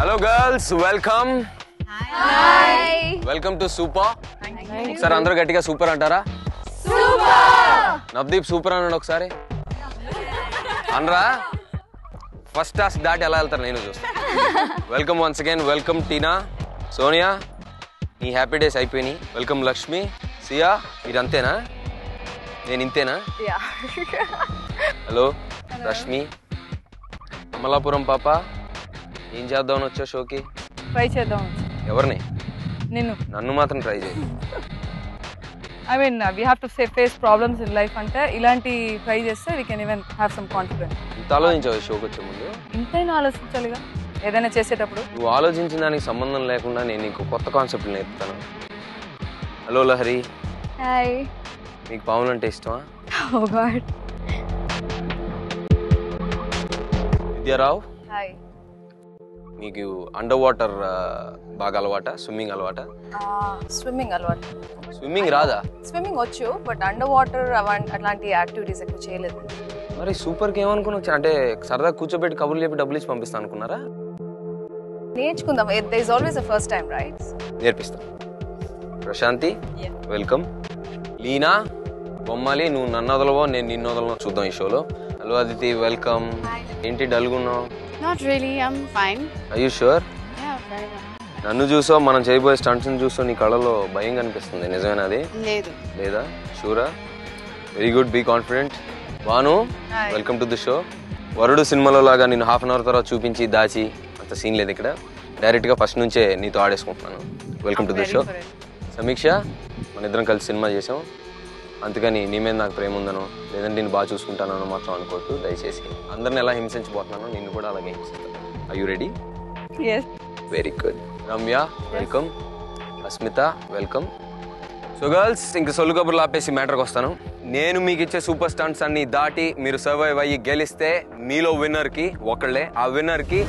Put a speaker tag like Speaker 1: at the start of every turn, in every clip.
Speaker 1: Hello girls welcome welcome to super ఒకసారి అందరూ గట్టిగా సూపర్ అంటారా? నవదీప్ సూపర్ అన్నాడు ఒకసారి. అనరా? ఫస్ట్ టాస్క్ దాటి ఎలా వెళ్తారు నేను చూస్తాను welcome once again welcome Tina Sonia నీ హ్యాపీ డేస్ అయిపోయినాయి. వెల్కమ్ లక్ష్మి సియా మీరు అంతేనా నేను ఇంతేనా? హలో రష్మి అమలాపురం పాప ఏం చేద్దామని వచ్చా షోకి?
Speaker 2: ట్రై చేద్దాం.
Speaker 1: ఎవరిని?
Speaker 2: నిన్ను.
Speaker 1: నన్ను మాత్రం ట్రై చేయి.
Speaker 2: I mean we have to say face problems in life అంటే ఇలాంటి ట్రై చేస్తే we can even have some confidence
Speaker 1: ఇంత ఆలోచించావు షోకి వచ్చే ముందు?
Speaker 2: ఇంతైనా ఆలోచించాలిగా? ఏదైనా చేసేటప్పుడు?
Speaker 1: నువ్వు ఆలోచించిన దానికి సంబంధం లేకుండా నేను నీకు కొత్త కాన్సెప్ట్ నేర్పుతాను. హలో లహరి
Speaker 2: హాయ్
Speaker 1: మీకు పాములు అంటే ఇష్టమా?
Speaker 2: Oh God
Speaker 1: విద్యారావు? మీకు అండర్ వాటర్ బాగా అలవాట? స్విమ్మింగ్ అలవాట?
Speaker 2: స్విమ్మింగ్ అలవాటు.
Speaker 1: స్విమ్మింగ్ రాదా?
Speaker 2: స్విమ్మింగ్ వచ్చు బట్ అండర్ వాటర్ అట్లాంటి యాక్టివిటీస్ ఎక్కువ చేయలేదు.
Speaker 1: మరి సూపర్కి ఏమనుకుని వచ్చా అంటే సరదా కూర్చోబెట్టి కబుర్లు చెప్పి డబ్బులు ఇచ్చి పంపిస్తాను అనుకున్నారా?
Speaker 2: నేర్చుకుందాం. They is always first time right
Speaker 1: నేర్పిస్తాను ప్రశాంతి వెల్కమ్ లీనా బొమ్మాలి నువ్వు నన్ను వదలవో నేను నిన్ను వదలవో చూద్దాం ఈ షోలో. హలో అదితి వెల్కమ్ ఏంటి డల్గున్నావు?
Speaker 3: Not really, I'm fine.
Speaker 1: Are you sure
Speaker 3: Yeah, very well.
Speaker 1: నన్ను చూసో మనం చేయబోయే స్టంట్స్ని చూసో నీ కళ్ళలో భయం కనిపిస్తుంది. నిజమేనా అది?
Speaker 3: లేదు.
Speaker 1: లేదా? షూరా? Very good be confident వాను welcome to the show Varudu సినిమాలో లాగా నేను హాఫ్ అన్ అవర్ తర్వాత చూపించి దాచి అంత సీన్ లేదు ఇక్కడ. డైరెక్ట్గా ఫస్ట్ నుంచే నీతో ఆడేసుకుంటున్నాను. Welcome to the show Sameeksha మన ఇద్దరం కలిసి సినిమా చేసాం. అందుకని నీ మీద నాకు ప్రేమ ఉందనో లేదంటే నేను బాగా చూసుకుంటానో మాత్రం అనుకోవద్దు. దయచేసి అందరిని ఎలా హింసించబోతున్నానో నిన్ను కూడా అలాగే హింసిస్తాను. Are you ready very good Ramya welcome. Asmita welcome. So girls ఇంక సొల్లు కబుర్లు ఆపేసి మ్యాటర్కి వస్తాను. నేను మీకు ఇచ్చే సూపర్ స్టంట్స్ అన్ని దాటి మీరు సర్వైవ్ అయ్యి గెలిస్తే మీలో విన్నర్కి ఒకళ్ళే ఆ విన్నర్కి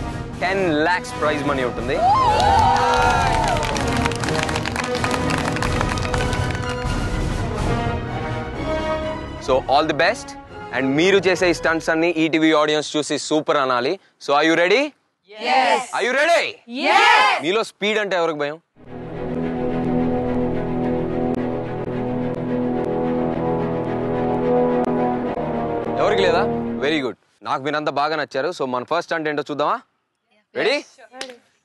Speaker 1: టెన్ ల్యాక్స్ ప్రైజ్ మనీ ఉంటుంది. So all the best. And మీరు చేసే ఈ స్టంట్స్ అన్ని ఈటీవీ ఆడియన్స్ చూసి సూపర్ అనాలి. So are you ready are you ready మీలో స్పీడ్ అంటే ఎవరికి భయం? ఎవరికి లేదా? వెరీ గుడ్ నాకు మీరంతా బాగా నచ్చారు. సో మన ఫస్ట్ స్టంట్ ఏంటో చూద్దామా? Ready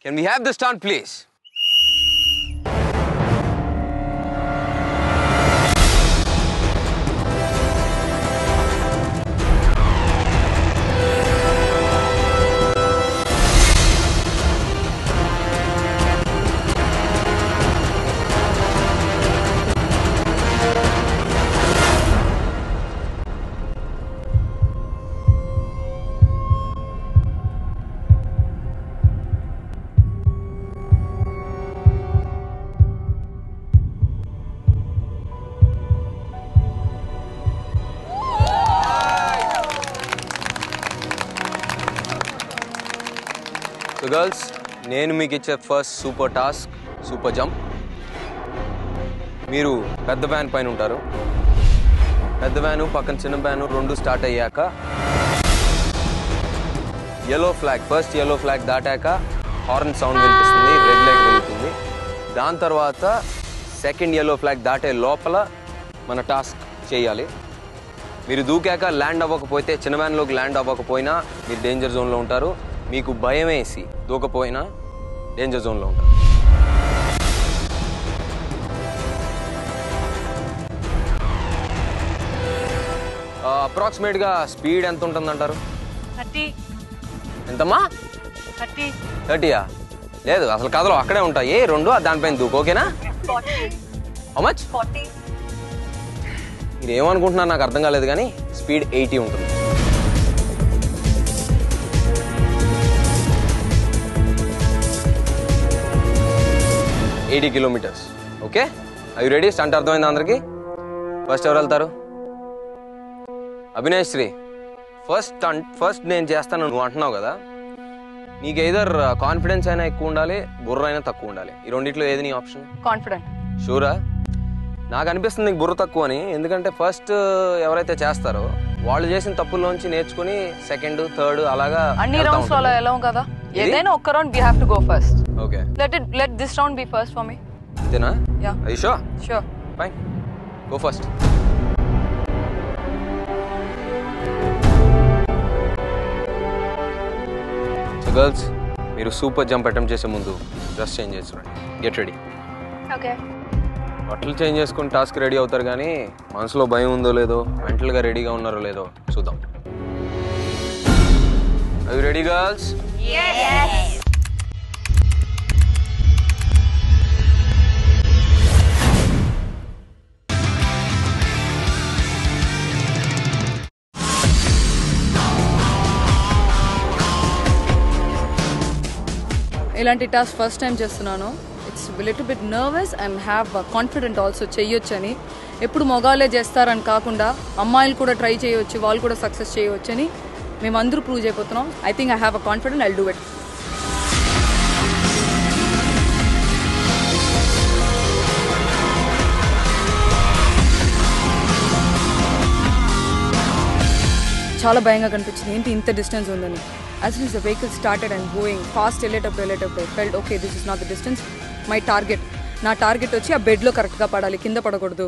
Speaker 1: can we have the stunt please so girls నేను మీకు ఇచ్చే first super task super jump మీరు పెద్ద వ్యాన్ పైన ఉంటారు. పెద్ద వ్యాను పక్కన చిన్న వ్యాను రెండు స్టార్ట్ అయ్యాక yellow flag first yellow flag దాటాక హార్న్ సౌండ్ వినిపిస్తుంది రెడ్ లైట్ వెలుగుతుంది. దాని తర్వాత సెకండ్ ఎల్లో ఫ్లాగ్ దాటే లోపల మన టాస్క్ చేయాలి. మీరు దూకాక ల్యాండ్ అవ్వకపోతే చిన్న వ్యాన్లోకి ల్యాండ్ అవ్వకపోయినా మీరు డేంజర్ జోన్లో ఉంటారు. మీకు భయం వేసి దూకపోయినా డేంజర్ జోన్లో ఉంటారు. అప్రాక్సిమేట్గా స్పీడ్ ఎంత ఉంటుందంటారు?
Speaker 2: థర్టీ.
Speaker 1: ఎంతమ్మా?
Speaker 2: థర్టీ.
Speaker 1: థర్టీయా? లేదు అసలు కథలో అక్కడే ఉంటాయి. రెండు దానిపైన దూకు ఓకేనా? Much
Speaker 2: forty.
Speaker 1: మీరు ఏమనుకుంటున్నారు నాకు అర్థం కాలేదు కానీ స్పీడ్ ఎయిటీ ఉంటుంది. Eighty kilometers. ఓకే? అవి రెడీ స్టంట్ అర్థమైంది అందరికి? ఫస్ట్ ఎవరు వెళ్తారు? Abhinay Sri. First stunt first నేను చేస్తాను నువ్వు అంటున్నావు కదా నీకు ఏదర్ కాన్ఫిడెన్స్ అయినా ఎక్కువ ఉండాలి బుర్ర అయినా తక్కువ ఉండాలి. ఈ రెండిట్లో ఏది నీ ఆప్షన్
Speaker 2: కాన్ఫిడెంట్
Speaker 1: షూరా నాకు అనిపిస్తుంది నీకు బుర్ర తక్కువ అని ఎందుకంటే ఫస్ట్ ఎవరైతే చేస్తారో వాళ్ళు చేసిన తప్పుల్లోంచి నేర్చుకుని సెకండ్ థర్డ్ అలాగా
Speaker 2: అన్ని రౌండ్స్లో
Speaker 1: ఉంటారు.
Speaker 2: అలా వెళ్ళాం కదా? ఏదైనా ఒక్క round we have to go first
Speaker 1: okay
Speaker 2: let it let this round be first for me
Speaker 1: అంతేనా
Speaker 2: యా
Speaker 1: అది show
Speaker 2: sure
Speaker 1: fine go first so girls మీరు సూపర్ జంప్ అటెంప్ట్ చేసే ముందు డ్రెస్ చేంజ్ చేసి చూడండి గెట్ రెడీ
Speaker 3: Okay.
Speaker 1: బట్టలు change చేసుకుని task ready అవుతారు కానీ మనసులో భయం ఉందో లేదో మెంటల్గా రెడీగా ఉన్నారో లేదో చూద్దాం. అవి రెడీ గర్ల్స్
Speaker 2: ఇలాంటి టాస్క్ ఫస్ట్ టైం చేస్తున్నాను. It's little bit nervous and have confident also చేయొచ్చని. ఎప్పుడు మొగాలే చేస్తారని కాకుండా అమ్మాయిలు కూడా ట్రై చేయవచ్చు వాళ్ళు కూడా సక్సెస్ చేయవచ్చు అని మేము అందరూ ప్రూవ్ చేయబోతున్నాం I think I have a confident I do it చాలా భయంగా కనిపించింది. ఏంటి ఇంత డిస్టెన్స్ ఉందని? As soon as the vehicle started and going fast వెళ్ళేటప్పుడు వెళ్ళేటప్పుడు felt okay this is not the distance my target నా టార్గెట్ వచ్చి ఆ బెడ్లో కరెక్ట్గా పడాలి కింద పడకూడదు.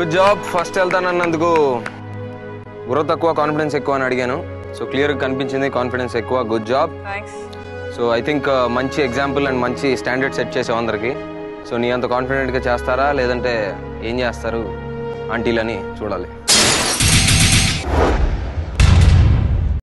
Speaker 1: గుడ్ జాబ్ ఫస్ట్ వెళ్తానన్నందుకు బుర్ర తక్కువ కాన్ఫిడెన్స్ ఎక్కువ అని అడిగాను. సో క్లియర్గా కనిపించింది కాన్ఫిడెన్స్ ఎక్కువ. Good job so I think మంచి ఎగ్జాంపుల్ అండ్ మంచి స్టాండర్డ్ సెట్ చేసావు అందరికి. సో నీ అంత కాన్ఫిడెంట్గా చేస్తారా? లేదంటే ఏం చేస్తారు? ఆంటీలని చూడాలి.